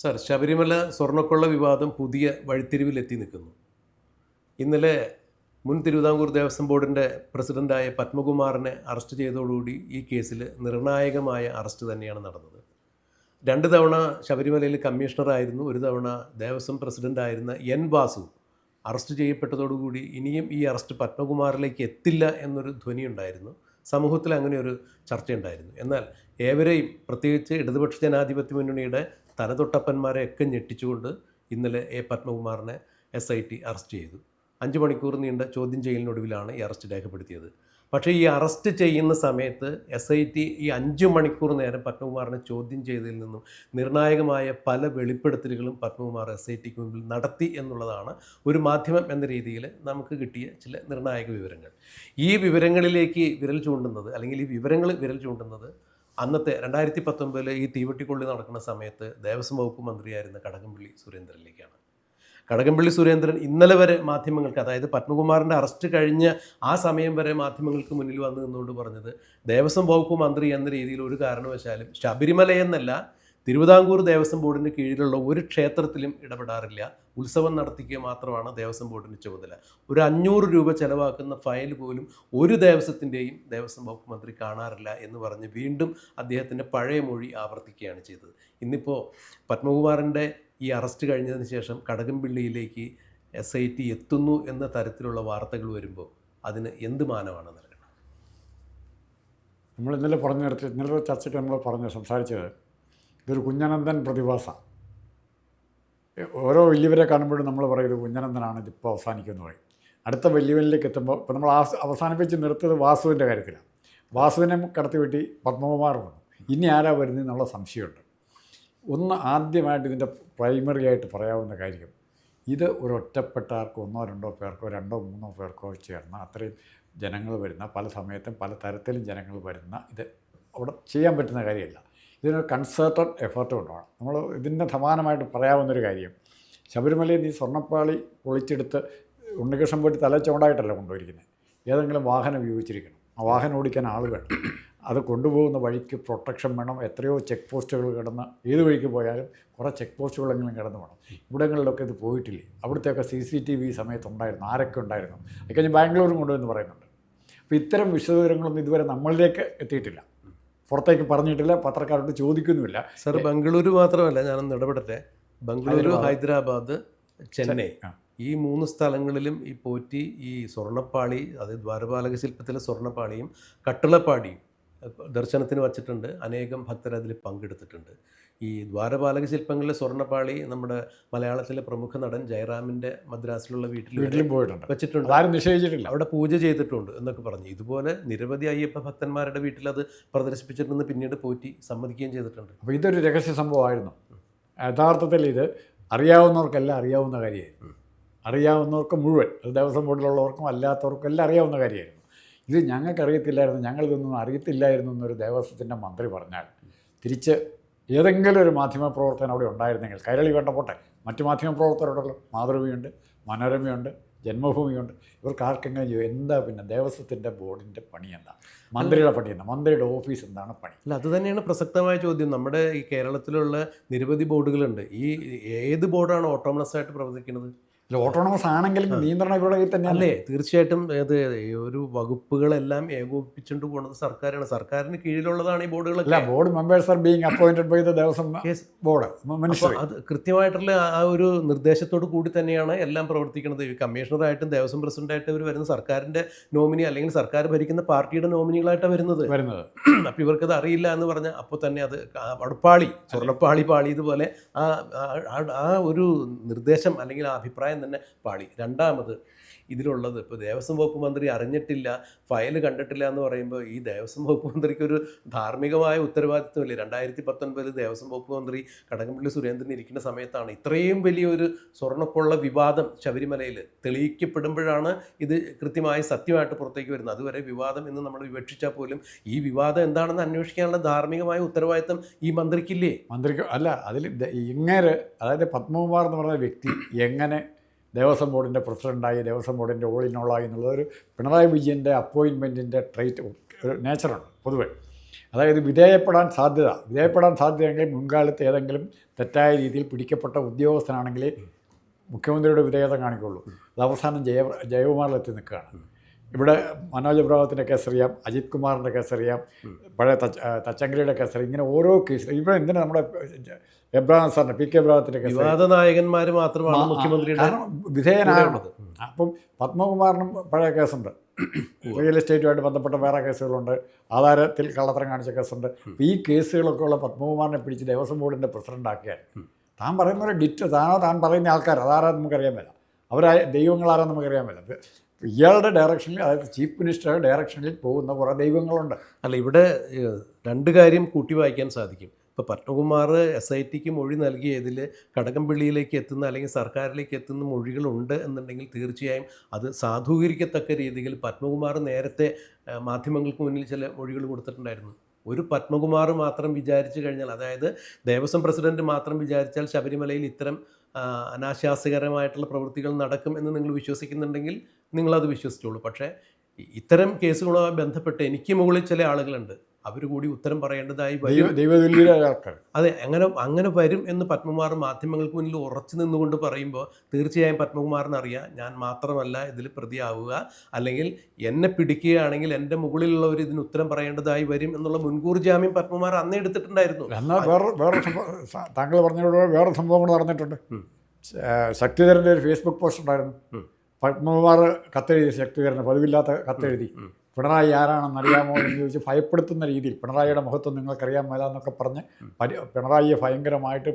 Sir Sabarimala സ്വർണക്കൊള്ള വിവാദം പുതിയ വഴിത്തിരിവിലെത്തി നിൽക്കുന്നു. ഇന്നലെ മുൻ തിരുവിതാംകൂർ ദേവസ്വം ബോർഡിന്റെ പ്രസിഡന്റായ പത്മകുമാറിനെ അറസ്റ്റ് ചെയ്തതോടുകൂടി ഈ കേസിൽ നിർണായകമായ അറസ്റ്റ് തന്നെയാണ് നടന്നത്. രണ്ട് തവണ ശബരിമലയിൽ കമ്മീഷണറായിരുന്നു ഒരു തവണ ദേവസ്വം പ്രസിഡന്റായിരുന്ന എൻ വാസു അറസ്റ്റ് ചെയ്യപ്പെട്ടതോടുകൂടി ഇനിയും ഈ അറസ്റ്റ് പത്മകുമാറിലേക്ക് എത്തില്ല എന്നൊരു ധ്വനി ഉണ്ടായിരുന്നു. സമൂഹത്തിൽ അങ്ങനെ ഒരു ചർച്ചയുണ്ടായിരുന്നു. എന്നാൽ ഏവരെയും പ്രത്യേകിച്ച് ഇടതുപക്ഷ ജനാധിപത്യ മുന്നണിയുടെ തലതൊട്ടപ്പന്മാരെയൊക്കെ ഞെട്ടിച്ചുകൊണ്ട് ഇന്നലെ എ. പത്മകുമാറിനെ എസ് ഐ ടി അറസ്റ്റ് ചെയ്തു. അഞ്ച് മണിക്കൂർ നീണ്ട ചോദ്യം ചെയ്യലിനൊടുവിലാണ് ഈ അറസ്റ്റ് രേഖപ്പെടുത്തിയത്. പക്ഷേ ഈ അറസ്റ്റ് ചെയ്യുന്ന സമയത്ത് എസ് ഐ ടി ഈ അഞ്ച് മണിക്കൂർ നേരം പത്മകുമാറിനെ ചോദ്യം ചെയ്തതിൽ നിന്നും നിർണായകമായ പല വെളിപ്പെടുത്തലുകളും പത്മകുമാർ എസ് ഐ ടിക്ക് മുമ്പിൽ നടത്തി എന്നുള്ളതാണ് ഒരു മാധ്യമം എന്ന രീതിയിൽ നമുക്ക് കിട്ടിയ ചില നിർണായക വിവരങ്ങൾ. ഈ വിവരങ്ങളിലേക്ക് വിരൽ ചൂണ്ടുന്നത് അല്ലെങ്കിൽ ഈ വിവരങ്ങൾ വിരൽ ചൂണ്ടുന്നത് അന്നത്തെ രണ്ടായിരത്തി പത്തൊമ്പതിൽ ഈ തീവട്ടിക്കൊള്ളി നടക്കുന്ന സമയത്ത് ദേവസ്വം വകുപ്പ് മന്ത്രിയായിരുന്ന കടകംപള്ളി സുരേന്ദ്രനിലേക്കാണ്. കടകംപള്ളി സുരേന്ദ്രൻ ഇന്നലെ വരെ മാധ്യമങ്ങൾക്ക് അതായത് പത്മകുമാറിന്റെ അറസ്റ്റ് കഴിഞ്ഞ ആ സമയം വരെ മാധ്യമങ്ങൾക്ക് മുന്നിൽ വന്നു നിന്നുകൊണ്ട് പറഞ്ഞത് ദേവസ്വം വകുപ്പ് മന്ത്രി എന്ന രീതിയിൽ ഒരു കാരണവശാലും ശബരിമല എന്നല്ല തിരുവിതാംകൂർ ദേവസ്വം ബോർഡിന് കീഴിലുള്ള ഒരു ക്ഷേത്രത്തിലും ഇടപെടാറില്ല. ഉത്സവം നടത്തിക്കുക മാത്രമാണ് ദേവസ്വം ബോർഡിന് ചുമതല. ഒരു അഞ്ഞൂറ് രൂപ ചെലവാക്കുന്ന ഫയൽ പോലും ഒരു ദേവസ്വത്തിന്റെയും ദേവസ്വം വകുപ്പ് മന്ത്രി കാണാറില്ല എന്ന് പറഞ്ഞ് വീണ്ടും അദ്ദേഹത്തിന്റെ പഴയ മൊഴി ആവർത്തിക്കുകയാണ് ചെയ്തത്. ഇന്നിപ്പോൾ പത്മകുമാറിന്റെ ഈ അറസ്റ്റ് കഴിഞ്ഞതിന് ശേഷം കടകംപള്ളിയിലേക്ക് എസ് ഐ ടി എത്തുന്നു എന്ന തരത്തിലുള്ള വാർത്തകൾ വരുമ്പോൾ അതിന് എന്ത് മാനമാണ് നൽകുന്നത് നമ്മൾ ഇന്നലെ പറഞ്ഞ ഇന്നലെ ചർച്ചയ്ക്ക് നമ്മൾ പറഞ്ഞ് സംസാരിച്ചത് ഇതൊരു കുഞ്ഞനന്തൻ പ്രതിഭാസ. ഓരോ വലിയവരെ കാണുമ്പോഴും നമ്മൾ പറയും ഇത് കുഞ്ഞനന്തനാണ് ഇതിപ്പോൾ അവസാനിക്കുമെന്ന് പറയും. അടുത്ത വലിയവനിലേക്ക് എത്തുമ്പോൾ ഇപ്പോൾ നമ്മൾ അവസാനിപ്പിച്ച് നിർത്തത് വാസുവിന്റെ കാര്യത്തിലാണ്. വാസുവിനെ കടത്തിവെട്ടി പത്മകുമാർ വന്നു. ഇനി ആരാ വരുന്നത് എന്നുള്ള സംശയമുണ്ട്. ഒന്ന് ആദ്യമായിട്ട് ഇതിന്റെ പ്രൈമറി ആയിട്ട് പറയാവുന്ന കാര്യം ഇത് ഒരു ഒറ്റപ്പെട്ടാർക്കോ ഒന്നോ രണ്ടോ പേർക്കോ രണ്ടോ മൂന്നോ പേർക്കോ ചേർന്ന അത്രയും ജനങ്ങൾ വരുന്ന പല സമയത്തും പല തരത്തിലും ജനങ്ങൾ വരുന്ന ഇത് അവിടെ ചെയ്യാൻ പറ്റുന്ന കാര്യമല്ല. ഇതിനൊരു കൺസേർട്ടഡ് എഫേർട്ട് കൊണ്ടുപോകണം നമ്മൾ ഇതിന്റെ സമാനമായിട്ട് പറയാവുന്നൊരു കാര്യം ശബരിമലയിൽ ഈ സ്വർണപ്പാളി പൊളിച്ചെടുത്ത് ഉണ്ണികൃഷ്ണൻ പോയിട്ട് തല ചുവടായിട്ടല്ല കൊണ്ടുപോയിരിക്കുന്നത് ഏതെങ്കിലും വാഹനം ഉപയോഗിച്ചിരിക്കണം. ആ വാഹനം ഓടിക്കാൻ ആൾ വേണം. അത് കൊണ്ടുപോകുന്ന വഴിക്ക് പ്രൊട്ടക്ഷൻ വേണം. എത്രയോ ചെക്ക് പോസ്റ്റുകൾ കിടന്ന് ഏത് വഴിക്ക് പോയാലും കുറേ ചെക്ക് പോസ്റ്റുകളെങ്കിലും കിടന്ന് വേണം. ഇവിടങ്ങളിലൊക്കെ ഇത് പോയിട്ടില്ലേ? അവിടുത്തെയൊക്കെ സി സി ടി വി സമയത്തുണ്ടായിരുന്നു. ആരൊക്കെ ഉണ്ടായിരുന്നു? അത് ബാംഗ്ലൂരും കൊണ്ടുവന്ന് പറയുന്നുണ്ട്. അപ്പോൾ ഇത്തരം വിശദവിവരങ്ങളൊന്നും ഇതുവരെ നമ്മളിലേക്ക് എത്തിയിട്ടില്ല. പുറത്തേക്ക് പറഞ്ഞിട്ടില്ല പത്രക്കാരോട് ചോദിക്കുന്നുമില്ല. സർ ബംഗളൂരു മാത്രമല്ല ഞാനൊന്ന് ഇടപെടട്ടെ. ബംഗളൂരു ഹൈദരാബാദ്. ചെന്നൈ. ഈ മൂന്ന് സ്ഥലങ്ങളിലും ഈ പോറ്റി ഈ സ്വർണപ്പാളി അതായത് ദ്വാരപാലക ശില്പത്തിലെ സ്വർണപ്പാളിയും കട്ടിളപ്പാടിയും ദർശനത്തിന് വച്ചിട്ടുണ്ട്. അനേകം ഭക്തർ അതിൽ പങ്കെടുത്തിട്ടുണ്ട്. ഈ ദ്വാരപാലക ശില്പങ്ങളിലെ സ്വർണപ്പാളി നമ്മുടെ മലയാളത്തിലെ പ്രമുഖ നടൻ ജയറാമിന്റെ മദ്രാസിലുള്ള വീട്ടിൽ വീട്ടിലും പോയിട്ടുണ്ട്. വെച്ചിട്ടുണ്ട്. ആരും നിഷേധിച്ചിട്ടില്ല. അവിടെ പൂജ ചെയ്തിട്ടുണ്ട് എന്നൊക്കെ പറഞ്ഞു. ഇതുപോലെ നിരവധി അയ്യപ്പ ഭക്തന്മാരുടെ വീട്ടിൽ അത് പ്രദർശിപ്പിച്ചിട്ടുണ്ടെന്ന് പിന്നീട് പോറ്റി സമ്മതിക്കുകയും ചെയ്തിട്ടുണ്ട്. അപ്പോൾ ഇതൊരു രഹസ്യ സംഭവമായിരുന്നു. യഥാർത്ഥത്തിൽ ഇത് അറിയാവുന്നവർക്കെല്ലാം അറിയാവുന്ന കാര്യമായിരുന്നു. അറിയാവുന്നവർക്ക് മുഴുവൻ ദേവസ്വം ബോർഡിലുള്ളവർക്കും അല്ലാത്തവർക്കും എല്ലാം അറിയാവുന്ന കാര്യമായിരുന്നു. ഇത് ഞങ്ങൾക്കറിയത്തില്ലായിരുന്നു ഞങ്ങളിതൊന്നും അറിയത്തില്ലായിരുന്നു എന്നൊരു ദേവസ്വത്തിന്റെ മന്ത്രി പറഞ്ഞാൽ തിരിച്ച് ഏതെങ്കിലും ഒരു മാധ്യമപ്രവർത്തകൻ അവിടെ ഉണ്ടായിരുന്നെങ്കിൽ കൈരളി വേണ്ട പോട്ടെ. മറ്റു മാധ്യമപ്രവർത്തകരുണ്ടല്ലോ മാതൃഭൂമിയുണ്ട് മനോരമയുണ്ട് ജന്മഭൂമിയുണ്ട്. ഇവർക്ക് ആർക്കെങ്കിലും ചെയ്യും? എന്താ പിന്നെ ദേവസ്വത്തിന്റെ ബോർഡിന്റെ പണി എന്താ? മന്ത്രിയുടെ പണി എന്താ? മന്ത്രിയുടെ ഓഫീസ് എന്താണ് പണി? അല്ല അത് തന്നെയാണ് പ്രസക്തമായ ചോദ്യം. നമ്മുടെ ഈ കേരളത്തിലുള്ള നിരവധി ബോർഡുകളുണ്ട്. ഈ ഏത് ബോർഡാണ് ഓട്ടോമണസ് ആയിട്ട് പ്രവർത്തിക്കുന്നത്? അല്ല ഓട്ടോണമസ് ആണെങ്കിലും നിയന്ത്രണ ഇവരുടെ കയ്യിൽ തന്നെയല്ലേ അല്ലേ തീർച്ചയായിട്ടും അത് ഒരു വകുപ്പുകളെല്ലാം ഏകോപിപ്പിച്ചുകൊണ്ട് പോകുന്നത് സർക്കാരാണ്. സർക്കാരിന് കീഴിലുള്ളതാണ് ഈ അല്ല ബോർഡുകളൊക്കെ board members are being appointed by the Devaswom. Board മനുഷ്യർ അത് കൃത്യമായിട്ടുള്ള ആ ഒരു നിർദ്ദേശത്തോട് കൂടി തന്നെയാണ് എല്ലാം പ്രവർത്തിക്കുന്നത് ഈ കമ്മീഷണറായിട്ടും ദേവസ്വം പ്രസിഡന്റായിട്ടും ഇവർ വരുന്ന സർക്കാരിന്റെ നോമിനി അല്ലെങ്കിൽ സർക്കാർ ഭരിക്കുന്ന പാർട്ടിയുടെ നോമിനികളായിട്ടാണ് വരുന്നത്. വരുന്നത്. അപ്പോൾ ഇവർക്കത് അറിയില്ല എന്ന് പറഞ്ഞാൽ അപ്പോൾ തന്നെ അത് അടുപ്പാളി സ്വർണപ്പാളി പാളി ഇതുപോലെ ആ ഒരു നിർദ്ദേശം അല്ലെങ്കിൽ ആ അഭിപ്രായം തന്നെ പാളി രണ്ടാമത് ഇതിലുള്ളത് ഇപ്പോൾ ദേവസ്വം വകുപ്പ് മന്ത്രി അറിഞ്ഞിട്ടില്ല ഫയൽ കണ്ടിട്ടില്ല എന്ന് പറയുമ്പോൾ ഈ ദേവസ്വം വകുപ്പ് മന്ത്രിക്ക് ഒരു ധാർമ്മികമായ ഉത്തരവാദിത്വമില്ലേ? രണ്ടായിരത്തി പത്തൊൻപതിൽ ദേവസ്വം വകുപ്പ് മന്ത്രി കടകംപള്ളി സുരേന്ദ്രൻ ഇരിക്കുന്ന സമയത്താണ് ഇത്രയും വലിയൊരു സ്വർണക്കൊള്ള വിവാദം ശബരിമലയിൽ തെളിയിക്കപ്പെടുമ്പോഴാണ് ഇത് കൃത്യമായി സത്യമായിട്ട് പുറത്തേക്ക് വരുന്നത്. അതുവരെ വിവാദം എന്ന് നമ്മൾ വിവക്ഷിച്ചാൽ പോലും ഈ വിവാദം എന്താണെന്ന് അന്വേഷിക്കാനുള്ള ധാർമ്മികമായ ഉത്തരവാദിത്തം ഈ മന്ത്രിക്കില്ലേ? മന്ത്രിക്ക് അല്ല അതിൽ ഇങ്ങനെ അതായത് പത്മകുമാർ എന്ന് പറയുന്ന വ്യക്തി എങ്ങനെ ദേവസ്വം ബോർഡിന്റെ പ്രസിഡന്റായി ദേവസ്വം ബോർഡിന്റെ ഓൾ ഇൻ ഓളായി എന്നുള്ളത് ഒരു പിണറായി വിജയന്റെ അപ്പോയിൻമെന്റിന്റെ ട്രേറ്റ് ഒരു നേച്ചറാണ് പൊതുവെ. അതായത് വിധേയപ്പെടാൻ സാധ്യത. വിധേയപ്പെടാൻ സാധ്യതയെങ്കിൽ മുൻകാലത്ത് ഏതെങ്കിലും തെറ്റായ രീതിയിൽ പിടിക്കപ്പെട്ട ഉദ്യോഗസ്ഥനാണെങ്കിൽ മുഖ്യമന്ത്രിയുടെ വിധേയത കാണിക്കുള്ളൂ. അത് അവസാനം ജയ ജയകുമാറിലെത്തി നിൽക്കുകയാണ്. ഇവിടെ മനോജ് അബ്രാഹത്തിന്റെ കേസ് അറിയാം അജിത് കുമാറിന്റെ കേസറിയാം പഴയ തച്ചങ്കരിയുടെ കേസറി ഇങ്ങനെ ഓരോ കേസ് ഇവിടെ എന്തിനാ നമ്മുടെ എബ്രാഹിം സാറിന്റെ പി കെ എബ്രാഹത്തിന്റെ കേസ്? വിവാദ നായകന്മാർ മാത്രമാണ് മുഖ്യമന്ത്രിയുടെ വിധേയനാകുന്നത്. അപ്പം പത്മകുമാറിനും പഴയ കേസുണ്ട്. റിയൽ എസ്റ്റേറ്റുമായിട്ട് ബന്ധപ്പെട്ട വേറെ കേസുകളുണ്ട്. ആധാരത്തിൽ കള്ളത്തരം കാണിച്ച കേസുണ്ട്. ഈ കേസുകളൊക്കെ ഉള്ള പത്മകുമാറിനെ പിടിച്ച് ദേവസ്വം ബോർഡിന്റെ പ്രസിഡന്റ് ആക്കിയാൽ താൻ പറയുന്ന ഒരു ഡിറ്റ് താനോ താൻ പറയുന്ന ആൾക്കാർ അതാരാ നമുക്കറിയാൻ പറ്റില്ല അവരാ ദൈവങ്ങളാരാ നമുക്കറിയാൻ പറ്റില്ല ഇപ്പം ഇയാളുടെ ഡയറക്ഷനിൽ അതായത് ചീഫ് മിനിസ്റ്ററുടെ ഡയറക്ഷനിൽ പോകുന്ന കുറേ ദൈവങ്ങളുണ്ട്. അല്ല ഇവിടെ രണ്ട് കാര്യം കൂട്ടി വായിക്കാൻ സാധിക്കും. ഇപ്പോൾ പത്മകുമാർ എസ് ഐ ടിക്ക് മൊഴി നൽകിയതിൽ കടകംപള്ളിയിലേക്ക് എത്തുന്ന അല്ലെങ്കിൽ സർക്കാരിലേക്ക് എത്തുന്ന മൊഴികളുണ്ട് എന്നുണ്ടെങ്കിൽ തീർച്ചയായും അത് സാധൂകരിക്കത്തക്ക രീതിയിൽ പത്മകുമാർ നേരത്തെ മാധ്യമങ്ങൾക്ക് മുന്നിൽ ചില മൊഴികൾ കൊടുത്തിട്ടുണ്ടായിരുന്നു. ഒരു പത്മകുമാർ മാത്രം വിചാരിച്ചു കഴിഞ്ഞാൽ അതായത് ദേവസ്വം പ്രസിഡന്റ് മാത്രം വിചാരിച്ചാൽ ശബരിമലയിൽ ഇത്തരം അനാശാസ്യകരമായിട്ടുള്ള പ്രവൃത്തികൾ നടക്കും എന്ന് നിങ്ങൾ വിശ്വസിക്കുന്നുണ്ടെങ്കിൽ നിങ്ങളത് വിശ്വസിച്ചോളൂ. പക്ഷേ ഇത്തരം കേസുകളുമായി ബന്ധപ്പെട്ട് എനിക്ക് മുകളിൽ ചില ആളുകളുണ്ട്. അവർ കൂടി ഉത്തരം പറയേണ്ടതായി അതെ അങ്ങനെ അങ്ങനെ വരും എന്ന് പത്മകുമാർ മാധ്യമങ്ങൾക്ക് മുന്നിൽ ഉറച്ചു നിന്നുകൊണ്ട് പറയുമ്പോൾ തീർച്ചയായും പത്മകുമാറിന് അറിയാം ഞാൻ മാത്രമല്ല ഇതിൽ പ്രതിയാവുക. അല്ലെങ്കിൽ എന്നെ പിടിക്കുകയാണെങ്കിൽ എന്റെ മുകളിലുള്ളവർ ഇതിന് ഉത്തരം പറയേണ്ടതായി വരും എന്നുള്ള മുൻകൂർ ജാമ്യം പത്മകുമാർ അന്നേ എടുത്തിട്ടുണ്ടായിരുന്നു. എന്നാൽ വേറെ വേറെ താങ്കൾ പറഞ്ഞതോടെ വേറെ സംഭവങ്ങൾ നടന്നിട്ടുണ്ട്. ശക്തിധരന്റെ ഒരു ഫേസ്ബുക്ക് പോസ്റ്റ് ഉണ്ടായിരുന്നു. പത്മകുമാർ കത്തെഴുതി ശക്തിധരന് പതിവില്ലാത്ത കത്തെഴുതി. പിണറായി ആരാണെന്ന് അറിയാമോ എന്ന് ചോദിച്ച് ഭയപ്പെടുത്തുന്ന രീതിയിൽ പിണറായിയുടെ മുഖത്വം നിങ്ങൾക്കറിയാൻ മേല എന്നൊക്കെ പറഞ്ഞ് പരി പിണറായിയെ ഭയങ്കരമായിട്ട്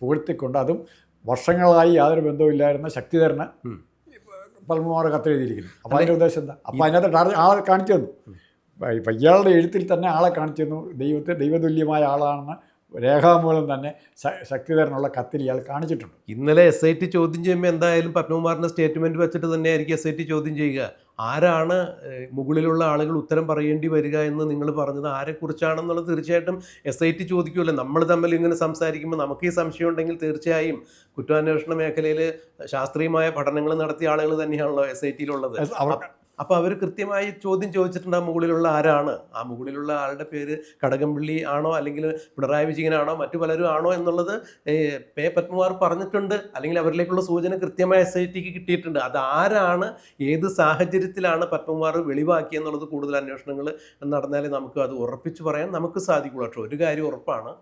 പുകഴ്ത്തിക്കൊണ്ട് അതും വർഷങ്ങളായി യാതൊരു ബന്ധവുമില്ലായിരുന്ന ശക്തിധരന്. പത്മകുമാർ കത്തെഴുതിയിരിക്കുന്നു. അപ്പോൾ അതിന്റെ ഉദ്ദേശം എന്താ? അപ്പോൾ അതിനകത്ത് ടാർജ് ആളെ കാണിച്ചു തന്നു. ഇപ്പം ഇയാളുടെ എഴുത്തിൽ തന്നെ ആളെ കാണിച്ചു തന്നു. ദൈവത്തെ ദൈവതുല്യമായ ആളാണെന്ന് രേഖാമൂലം തന്നെ ശക്തിധരനുള്ള കത്തിൽ ഇയാൾ കാണിച്ചിട്ടുണ്ട്. ഇന്നലെ എസ് ഐ ടി ചോദ്യം ചെയ്യുമ്പോൾ എന്തായാലും പത്മകുമാറിന്റെ സ്റ്റേറ്റ്മെന്റ് വെച്ചിട്ട് തന്നെയായിരിക്കും എസ് ഐ ടി ചോദ്യം ചെയ്യുക. ആരാണ് മുകളിലുള്ള ആളുകൾ ഉത്തരം പറയേണ്ടി വരിക എന്ന് നിങ്ങൾ പറഞ്ഞത് ആരെക്കുറിച്ചാണെന്നുള്ളത് തീർച്ചയായിട്ടും എസ് ഐ ടി ചോദിക്കുമല്ലോ. നമ്മൾ തമ്മിൽ ഇങ്ങനെ സംസാരിക്കുമ്പോൾ നമുക്ക് ഈ സംശയം ഉണ്ടെങ്കിൽ തീർച്ചയായും കുറ്റാന്വേഷണ മേഖലയിൽ ശാസ്ത്രീയമായ പഠനങ്ങൾ നടത്തിയ ആളുകൾ തന്നെയാണല്ലോ എസ് ഐ ടിയിലുള്ളത് അപ്പോൾ അവർ കൃത്യമായി ചോദ്യം ചോദിച്ചിട്ടുണ്ട് ആ മുകളിലുള്ള ആരാണ്? ആ മുകളിലുള്ള ആളുടെ പേര് കടകംപള്ളി ആണോ? അല്ലെങ്കിൽ പിണറായി വിജയനാണോ? മറ്റു പലരും ആണോ എന്നുള്ളത് പേ പത്മകുമാർ പറഞ്ഞിട്ടുണ്ട്. അല്ലെങ്കിൽ അവരിലേക്കുള്ള സൂചന കൃത്യമായി എസ് ഐ ടിക്ക് കിട്ടിയിട്ടുണ്ട്. അത് ആരാണ്? ഏത് സാഹചര്യത്തിലാണ് പത്മകുമാർ വെളിവാക്കിയെന്നുള്ളത് കൂടുതൽ അന്വേഷണങ്ങൾ നടന്നാലേ നമുക്ക് അത് ഉറപ്പിച്ചു പറയാൻ നമുക്ക് സാധിക്കുള്ളൂ. പക്ഷേ ഒരു കാര്യം ഉറപ്പാണ്.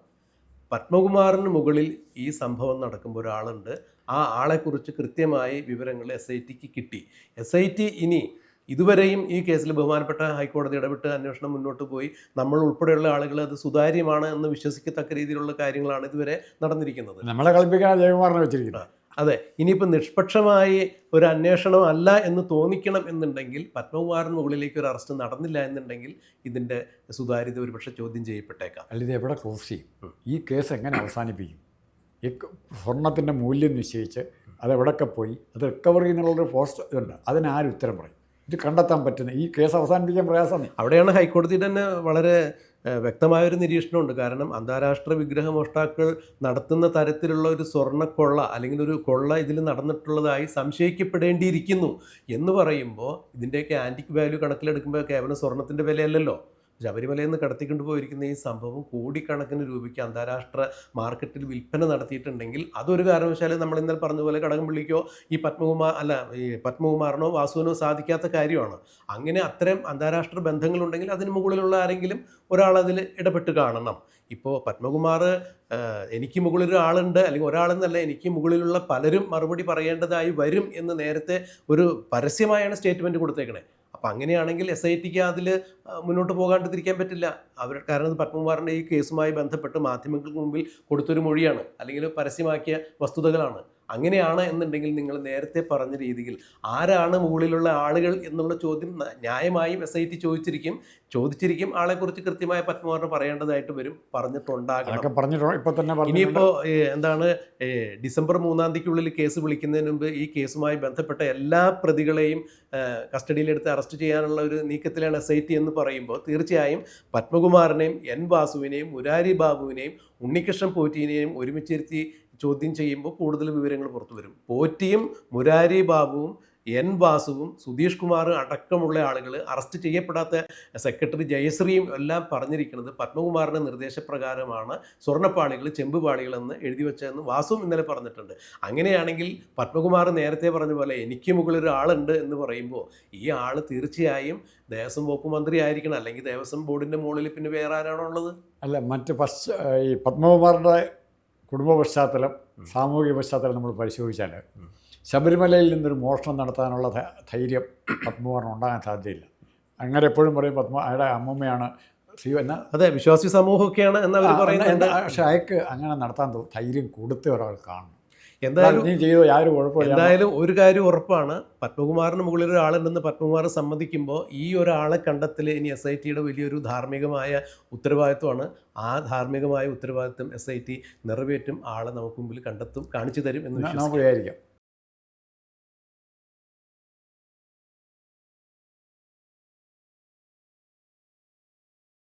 പത്മകുമാറിന് മുകളിൽ ഈ സംഭവം നടക്കുമ്പോൾ ഒരാളുണ്ട്. ആ ആളെക്കുറിച്ച് കൃത്യമായി വിവരങ്ങൾ എസ് ഐ ടിക്ക് കിട്ടി. എസ് ഐ ടി ഇനി ഇതുവരെയും ഈ കേസിൽ ബഹുമാനപ്പെട്ട ഹൈക്കോടതി ഇടപെട്ട് അന്വേഷണം മുന്നോട്ട് പോയി. നമ്മൾ ഉൾപ്പെടെയുള്ള ആളുകൾ അത് സുതാര്യമാണ് എന്ന് വിശ്വസിക്കത്തക്ക രീതിയിലുള്ള കാര്യങ്ങളാണ് ഇതുവരെ നടന്നിരിക്കുന്നത്. നമ്മളെ കളിപ്പിക്കാൻ ജയകുമാറിനെ വെച്ചിരിക്കുന്നത് അതെ. ഇനിയിപ്പോൾ നിഷ്പക്ഷമായി ഒരു അന്വേഷണം അല്ല എന്ന് തോന്നിക്കണം എന്നുണ്ടെങ്കിൽ പത്മകുമാറിന് മുകളിലേക്ക് ഒരു അറസ്റ്റ് നടന്നില്ല എന്നുണ്ടെങ്കിൽ ഇതിന്റെ സുതാര്യത ഒരുപക്ഷെ ചോദ്യം ചെയ്യപ്പെട്ടേക്കാം. അല്ല ഇത് എവിടെ ക്ലോസ് ചെയ്യും? ഈ കേസ് എങ്ങനെ അവസാനിപ്പിക്കും? ഈ സ്വർണത്തിന്റെ മൂല്യം നിശ്ചയിച്ച് അത് എവിടെയൊക്കെ പോയി? അത് റിക്കവറി എന്നുള്ളൊരു പോസ്റ്റ് ഇതുണ്ട്. അതിനാരും ഉത്തരം പറയും? ഇത് കണ്ടെത്താൻ പറ്റുന്ന ഈ കേസ് അവസാനിപ്പിക്കാൻ പ്രയാസമാണ്. അവിടെയാണ് ഹൈക്കോടതി തന്നെ വളരെ വ്യക്തമായൊരു നിരീക്ഷണമുണ്ട്. കാരണം അന്താരാഷ്ട്ര വിഗ്രഹ മോഷ്ടാക്കൾ നടത്തുന്ന തരത്തിലുള്ള ഒരു സ്വർണക്കൊള്ള അല്ലെങ്കിൽ ഒരു കൊള്ള ഇതിൽ നടന്നിട്ടുള്ളതായി സംശയിക്കപ്പെടേണ്ടിയിരിക്കുന്നു എന്ന് പറയുമ്പോൾ ഇതിന്റെയൊക്കെ ആന്റിക് വാല്യൂ കണക്കിലെടുക്കുമ്പോൾ കേവലം സ്വർണത്തിന്റെ വിലയല്ലല്ലോ. ശബരിമലയിൽ നിന്ന് കടത്തിക്കൊണ്ട് പോയിരിക്കുന്ന ഈ സംഭവം കോടിക്കണക്കിന് രൂപയ്ക്ക് അന്താരാഷ്ട്ര മാർക്കറ്റിൽ വിൽപ്പന നടത്തിയിട്ടുണ്ടെങ്കിൽ അതൊരു കാരണവശാലും നമ്മൾ ഇന്നലെ പറഞ്ഞ പോലെ കടകംപള്ളിക്കോ ഈ പത്മകുമാർ അല്ല ഈ പത്മകുമാറിനോ വാസുവിനോ സാധിക്കാത്ത കാര്യമാണ്. അങ്ങനെ അത്തരം അന്താരാഷ്ട്ര ബന്ധങ്ങളുണ്ടെങ്കിൽ അതിന് മുകളിലുള്ള ആരെങ്കിലും ഒരാൾ അതിൽ ഇടപെട്ട് കാണണം. ഇപ്പോൾ പത്മകുമാർ എനിക്ക് മുകളിൽ ഒരാളുണ്ട് അല്ലെങ്കിൽ ഒരാളെന്നല്ല എനിക്ക് മുകളിലുള്ള പലരും മറുപടി പറയേണ്ടതായി വരും എന്ന് നേരത്തെ ഒരു പരസ്യമായാണ് സ്റ്റേറ്റ്മെന്റ് കൊടുത്തേക്കണേ. അപ്പം അങ്ങനെയാണെങ്കിൽ എസ് ഐ ടിക്ക് അതിൽ മുന്നോട്ട് പോകാണ്ടിരിക്കാൻ പറ്റില്ല. അവർ കാരണം പത്മകുമാറിന്റെ ഈ കേസുമായി ബന്ധപ്പെട്ട് മാധ്യമങ്ങൾക്ക് മുമ്പിൽ കൊടുത്തൊരു മൊഴിയാണ്. അല്ലെങ്കിൽ പരസ്യമാക്കിയ വസ്തുതകളാണ്. അങ്ങനെയാണ് എന്നുണ്ടെങ്കിൽ നിങ്ങൾ നേരത്തെ പറഞ്ഞ രീതിയിൽ ആരാണ് മുകളിലുള്ള ആളുകൾ എന്നുള്ള ചോദ്യം ന്യായമായും എസ് ഐ ടി ചോദിച്ചിരിക്കും. ചോദിച്ചിരിക്കും. ആളെക്കുറിച്ച് കൃത്യമായ പത്മകുമാറിന് പറയേണ്ടതായിട്ട് വരും. പറഞ്ഞിട്ടുണ്ടാകണം. ഇനിയിപ്പോൾ എന്താണ് ഡിസംബർ മൂന്നാം തീയതിക്കുള്ളിൽ കേസ് വിളിക്കുന്നതിന് മുമ്പ് ഈ കേസുമായി ബന്ധപ്പെട്ട എല്ലാ പ്രതികളെയും കസ്റ്റഡിയിലെടുത്ത് അറസ്റ്റ് ചെയ്യാനുള്ള ഒരു നീക്കത്തിലാണ് എസ് ഐ ടി എന്ന് പറയുമ്പോൾ തീർച്ചയായും പത്മകുമാറിനെയും എൻ വാസുവിനെയും മുരാരി ബാബുവിനെയും ഉണ്ണികൃഷ്ണൻ പോറ്റീനെയും ഒരുമിച്ചിരുത്തി ചോദ്യം ചെയ്യുമ്പോൾ കൂടുതൽ വിവരങ്ങൾ പുറത്തു വരും. പോറ്റിയും മുരാരി ബാബുവും എൻ വാസുവും സുധീഷ് കുമാർ അടക്കമുള്ള ആളുകൾ അറസ്റ്റ് ചെയ്യപ്പെടാത്ത സെക്രട്ടറി ജയശ്രീയും എല്ലാം പറഞ്ഞിരിക്കുന്നത് പത്മകുമാറിന്റെ നിർദ്ദേശപ്രകാരമാണ്. സ്വർണപ്പാളികൾ ചെമ്പുപാളികളെന്ന് എഴുതി വെച്ചതെന്ന് വാസുവും ഇന്നലെ പറഞ്ഞിട്ടുണ്ട്. അങ്ങനെയാണെങ്കിൽ പത്മകുമാർ നേരത്തെ പറഞ്ഞ പോലെ എനിക്ക് മുകളിൽ ഒരാളുണ്ട് എന്ന് പറയുമ്പോൾ ഈ ആൾ തീർച്ചയായും ദേവസ്വം വകുപ്പ് മന്ത്രി ആയിരിക്കണം. അല്ലെങ്കിൽ ദേവസ്വം ബോർഡിന്റെ മുകളിൽ പിന്നെ വേറെ ആരാണോ ഉള്ളത്? അല്ല മറ്റ് ഫസ്റ്റ് ഈ പത്മകുമാറിന്റെ കുടുംബ പശ്ചാത്തലം സാമൂഹിക പശ്ചാത്തലം നമ്മൾ പരിശോധിച്ചാൽ ശബരിമലയിൽ നിന്നൊരു മോഷണം നടത്താനുള്ള ധൈര്യം പത്മകുമാറിന് ഉണ്ടാകാൻ സാധ്യതയില്ല. അങ്ങനെ എപ്പോഴും പറയും പത്മ അയാളുടെ അമ്മമ്മയാണ് ശ്രീ എന്ന അതെ വിശ്വാസി സമൂഹമൊക്കെയാണ് പക്ഷേ അയക്ക് അങ്ങനെ നടത്താൻ ധൈര്യം കൊടുത്ത ഒരാൾ കാണും. എന്തായാലും യാതൊരു കുഴപ്പമില്ല എന്തായാലും ഒരു കാര്യം ഉറപ്പാണ്. പത്മകുമാറിന് മുകളിൽ ഒരാളുണ്ടെന്ന് പത്മകുമാർ സമ്മതിക്കുമ്പോൾ ഈ ഒരാളെ കണ്ടെത്തൽ ഇനി എസ് ഐ ടിയുടെ വലിയൊരു ധാർമ്മികമായ ഉത്തരവാദിത്വമാണ്. ആ ധാർമ്മികമായ ഉത്തരവാദിത്വം എസ് ഐ ടി നിറവേറ്റും. ആളെ നമുക്ക് മുമ്പിൽ കണ്ടെത്തും കാണിച്ചു തരും എന്ന് വിശ്വസിക്കാം. വിശ്വസിക്കുന്നു നമുക്ക് വിചാരിക്കാം.